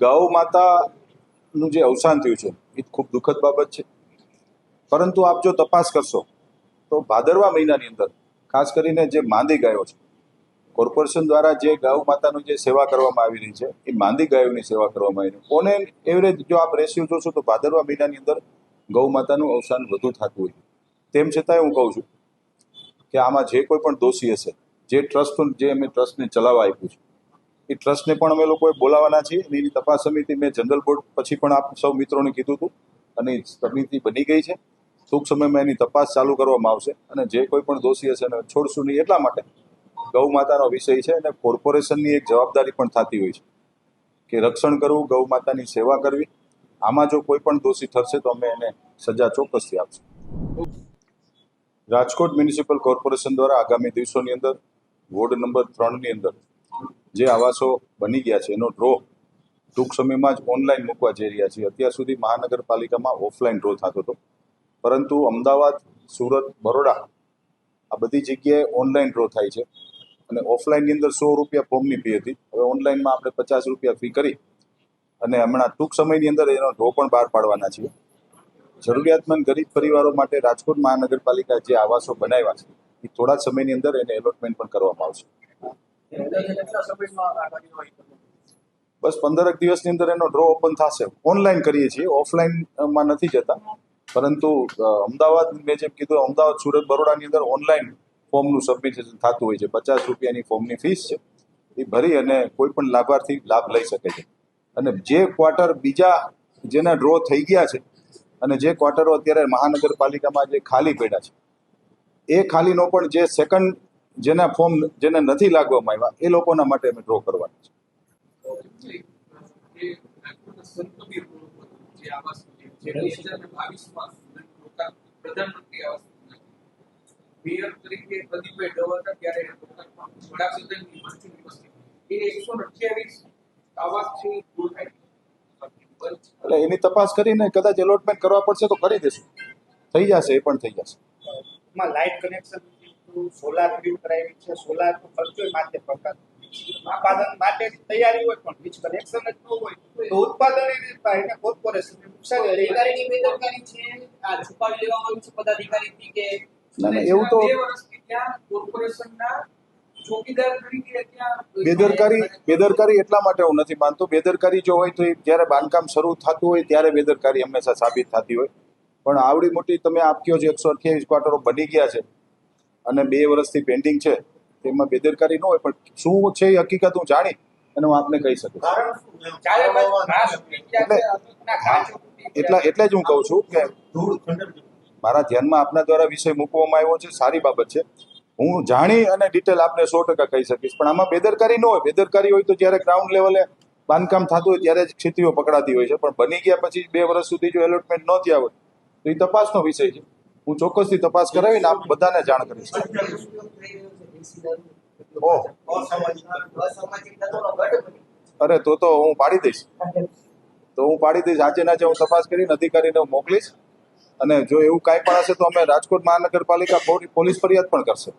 ગૌ માતાનું જે અવસાન થયું છે, એ ખૂબ દુઃખદ બાબત છે. પરંતુ આપ જો તપાસ કરશો, તો ભાદરવા મહિનાની અંદર, ખાસ કરીને જે માંદી ગાયો છે, કોર્પોરેશન દ્વારા જે ગૌ માતાનું જે સેવા કરવામાં આવી રહી છે, એ માંદી ગાયોની સેવા કરવામાં આવી રહી ઓન એવરેજ જો આપ રેશિયો જોશો, તો ભાદરવા મહિનાની અંદર ગૌ માતાનું અવસાન વધુ થતું હોય તેમ છતાંય હું કહું છું કે આમાં જે કોઈ પણ દોષી હશે, જે ટ્રસ્ટ, જે અમે ટ્રસ્ટને ચલાવવા આપ્યું છે એ ટ્રસ્ટને પણ અમે લોકોએ બોલાવવાના છીએ અને એની તપાસ સમિતિ મેં જનરલ બોર્ડ પછી પણ આપ સૌ મિત્રોને કીધું હતું અને સમિતિ બની ગઈ છે. ટૂંક સમયમાં એની તપાસ ચાલુ કરવામાં આવશે અને જે કોઈ પણ દોષી હશે એને છોડશું નહીં એટલા માટે ગૌ માતાનો વિષય છે અને કોર્પોરેશનની એક જવાબદારી પણ થતી હોય છે કે રક્ષણ કરવું, ગૌ માતાની સેવા કરવી. આમાં જો કોઈ પણ દોષી ઠરશે તો અમે એને સજા ચોક્કસથી આપશું. રાજકોટ મ્યુનિસિપલ કોર્પોરેશન દ્વારા આગામી દિવસોની અંદર વોર્ડ નંબર ત્રણની અંદર જે આવાસો બની ગયા છે, એનો ડ્રો ટૂંક સમયમાં જ ઓનલાઈન મૂકવા જઈ રહ્યા છીએ. અત્યાર સુધી મહાનગરપાલિકામાં ઓફલાઈન ડ્રો થતો હતો. પરંતુ અમદાવાદ, સુરત, બરોડા આ બધી જગ્યાએ ઓનલાઈન ડ્રો થાય છે. અને ઓફલાઈનની અંદર સો રૂપિયા ફોર્મની ફી હતી. હવે ઓનલાઈનમાં આપણે પચાસ રૂપિયા ફી કરી અને હમણાં ટૂંક સમયની અંદર એનો ડ્રો પણ બહાર પાડવાના છીએ. જરૂરિયાતમંદ ગરીબ પરિવારો માટે રાજકોટ મહાનગરપાલિકા જે આવાસો બનાવ્યા છે, એ થોડા સમયની અંદર એને એલોટમેન્ટ પણ કરવામાં આવશે. બસ પંદરક દિવસની અંદર એનો ડ્રો ઓપન થશે. ઓનલાઈન કરીએ છીએ. ઓફલાઈનમાં નથી જતા. પરંતુ અમદાવાદ મેં જેમ કીધું, અમદાવાદ, સુરત, બરોડાની અંદર ઓનલાઈન ફોર્મનું સબમિશન થતું હોય છે. પચાસ રૂપિયાની ફોર્મની ફીસ છે. એ ભરી અને કોઈ પણ લાભાર્થી લાભ લઈ શકે છે. અને જે ક્વાર્ટર બીજા જેના ડ્રો થઈ ગયા છે અને જે ક્વાર્ટરો અત્યારે મહાનગરપાલિકામાં જે ખાલી પડ્યા છે, એ ખાલીનો પણ જે સેકન્ડ જેના ફોર્મ જેને નથી લાગવામાં આવ્યા, એ લોકોના માટે અમે ડ્રો કરવાના છે. એટલે એની તપાસ કરીને કદાચ એલોટમેન્ટ કરવા પડશે તો કરી દેશું. થઈ જશે, એ પણ થઈ જશે. લાઇટ કનેક્શન સોલાર ગ્રીડ કરાવી છે સોલાર નો ખર્ચો માથે પકડ ઉત્પાદન માટે તૈયારી હોય પણ વીજ કનેક્શન જ ન હોય તો ઉત્પાદન એને કોર્પોરેશન નુકસાન કરે. અધિકારીની બેદરકારી છે આ છુપાવી લેવામાં આવ્યું છે પદાધિકારીથી કે ના ના એવું તો બે વર્ષથી ત્યાં કોર્પોરેશનના બેદરકારી બેદરકારી એટલા માટે હું નથી માનતો. બેદરકારી જો હોય તો જ્યારે બાંધકામ શરૂ થતું હોય ત્યારે બેદરકારી હંમેશા સાબિત થતી હોય. પણ આવડી મોટી તમે આપ જે છો એકસો અઠ્યાવીસ ક્વાર્ટરો બની ગયા છે. અને બે વર્ષથી પેન્ડિંગ છે તેમાં બેદરકારી ન હોય પણ શું છે એ હકીકત હું જાણી અને હું આપને કહી શકું. એટલા એટલે જ હું કહું છું કે મારા ધ્યાનમાં આપના દ્વારા વિષય મૂકવામાં આવ્યો છે સારી બાબત છે. હું જાણી અને ડિટેલ આપને સો ટકા કહી શકીશ પણ આમાં બેદરકારી ન હોય. બેદરકારી હોય તો જ્યારે ગ્રાઉન્ડ લેવલે બાંધકામ થતું હોય ત્યારે જ ક્ષેત્રીઓ પકડાતી હોય છે પણ બની ગયા પછી બે વર્ષ સુધી જો એલોટમેન્ટ ન થયા હોય તો એ તપાસનો વિષય છે. હું ચોક્કસથી તપાસ કરાવીને આપ બધાને જાણ કરીશ. ઓહ અરે, તો તો હું પાડી દઈશ. તો હું પાડી દઈશ. આજે નાચે હું તપાસ કરીને અધિકારીને મોકલીશ. અને જો એવું કાંઈ પણ હશે તો અમે રાજકોટ મહાનગરપાલિકા પોલીસ ફરિયાદ પણ કરશે.